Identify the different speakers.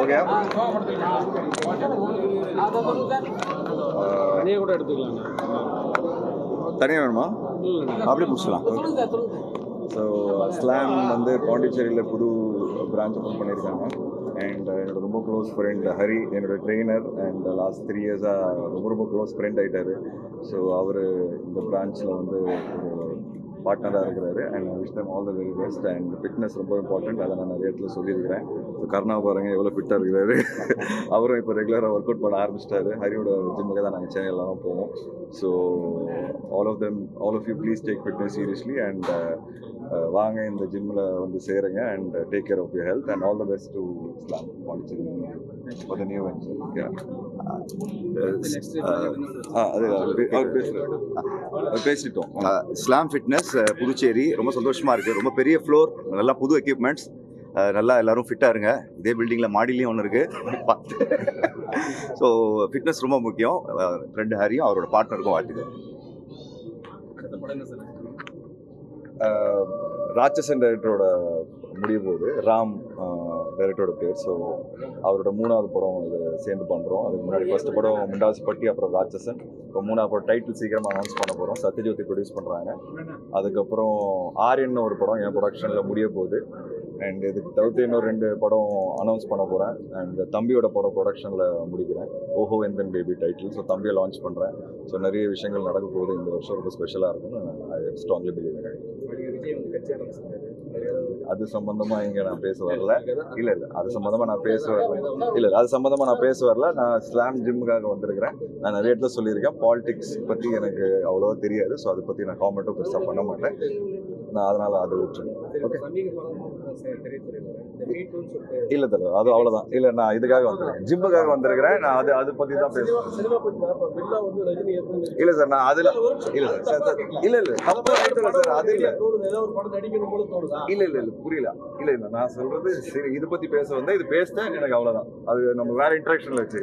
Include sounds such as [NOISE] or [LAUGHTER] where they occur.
Speaker 1: Okay.
Speaker 2: தனியாக கூட எடுத்துக்கலாம்.
Speaker 1: தனியாக வேணுமா? அப்படியே முடிச்சிடலாம் ஸோ ஸ்லாம் வந்து பாண்டிச்சேரியில் புது பிரான்ச் ஓப்பன் பண்ணியிருக்காங்க. அண்ட் என்னோட ரொம்ப க்ளோஸ் ஃப்ரெண்ட் ஹரி என்னோட ட்ரெயினர் அண்ட் லாஸ்ட் த்ரீ இயர்ஸாக ரொம்ப ரொம்ப க்ளோஸ் ஃப்ரெண்ட் ஆகிட்டாரு ஸோ அவர் இந்த பிரான்ச்சில் வந்து பார்ட்னராக இருக்கிறாரு. And wish them all the very best and fitness ரொம்ப இம்பார்ட்டன்ட் அதை நான் நிறைய இடத்துல சொல்லியிருக்கிறேன். இப்போ கருணா பாருங்க எவ்வளோ ஃபிட்டாக இருக்கிறாரு. [LAUGHS] அவரும் இப்போ ரெகுலராக ஒர்க் அவுட் பண்ண ஆரம்பிச்சிட்டாரு. ஹரியோட ஜிம்முக்கு தான் நாங்கள் சென்னையிலலாம் போவோம். So all of them all of you please take fitness seriously and வாங்க இந்த ஜிம்மில் வந்து சேருங்க. And take care of your health and all the best to Slam Pondicherry for the new venture பேசிட்டோம்
Speaker 3: ஸ்லாம் ஃபிட்னஸ் புதுச்சேரி ரொம்ப சந்தோஷமாக இருக்குது ரொம்ப பெரிய ஃப்ளோர் நல்லா புது எக்யூப்மெண்ட்ஸ் நல்லா எல்லாரும் ஃபிட்டாக இருங்க இதே பில்டிங்கில் மாடிலையும் ஒன்று இருக்குது ஸோ ஃபிட்னஸ் ரொம்ப முக்கியம் ஃப்ரெண்டு ஹரியும் அவரோட பார்ட்னருக்கும் வாழ்த்துக்கள்
Speaker 1: ராட்சசன் டைரக்டரோட முடிய போது ராம் டைரக்டரோட பேர். ஸோ அவரோட மூணாவது படம் இது சேர்ந்து பண்ணுறோம் அதுக்கு முன்னாடி ஃபஸ்ட்டு படம் முண்டாசு பட்டி அப்புறம் ராட்சசன். இப்போ மூணாவது படம் டைட்டில் சீக்கிரமாக அனௌன்ஸ் பண்ண போகிறோம் சத்யஜோதி ப்ரொடியூஸ் பண்ணுறாங்க அதுக்கப்புறம் ஆரியன் ஒரு படம் என் ப்ரொடக்ஷனில் முடிய போகுது அண்ட் இதுக்கு தவிர்த்து இன்னும் ரெண்டு படம் அனௌன்ஸ் பண்ண போகிறேன் அண்ட் தம்பியோட படம் ப்ரொடக்ஷனில் முடிக்கிறேன். ஓஹோ எந்தன் பேபி டைட்டில் ஸோ தம்பியை லான்ச் பண்ணுறேன் ஸோ நிறைய விஷயங்கள் நடக்க போகுது. இந்த வருஷம் ரொம்ப ஸ்பெஷலாக இருக்கும்னு ஐ ஸ்ட்ராங்லி பிலீவ் அது சம்பந்தமாக இங்கே நான் பேச வரல. இல்ல இல்ல. அது சம்மந்தமாக நான் பேச வரல இல்லை அது சம்மந்தமாக நான் பேச வரல. நான் ஸ்லாம் ஜிம்முக்காக வந்திருக்கிறேன். நான் நிறைய இடத்துல சொல்லியிருக்கேன். பாலிடிக்ஸ் பற்றி எனக்கு அவ்வளோவா தெரியாது. ஸோ அதை பற்றி நான் காமெண்ட்டும் பெருசாக பண்ண மாட்டேன். நான் அதனால அதை விட்டுருங்க ஓகே இல்ல தல அது அவ்வளவுதான். இல்ல நான் இதுக்காக வந்திருக்கேன். ஜிம்முக்காக வந்திருக்கிறேன். நான் அது அதை பத்தி தான் பேசுறேன். இல்ல சார் நான் அதுல இல்ல சார் சார், இல்ல இல்ல தப்பு சார். அது இல்ல. இல்ல இல்ல இல்ல புரியல. இல்ல இல்ல நான் சொல்றது சரி இது பத்தி பேச வந்தா இது பேசிட்டேன் எனக்கு அவ்வளவுதான். அது நம்ம வேற இன்ட்ராக்ஷன்ல வச்சு.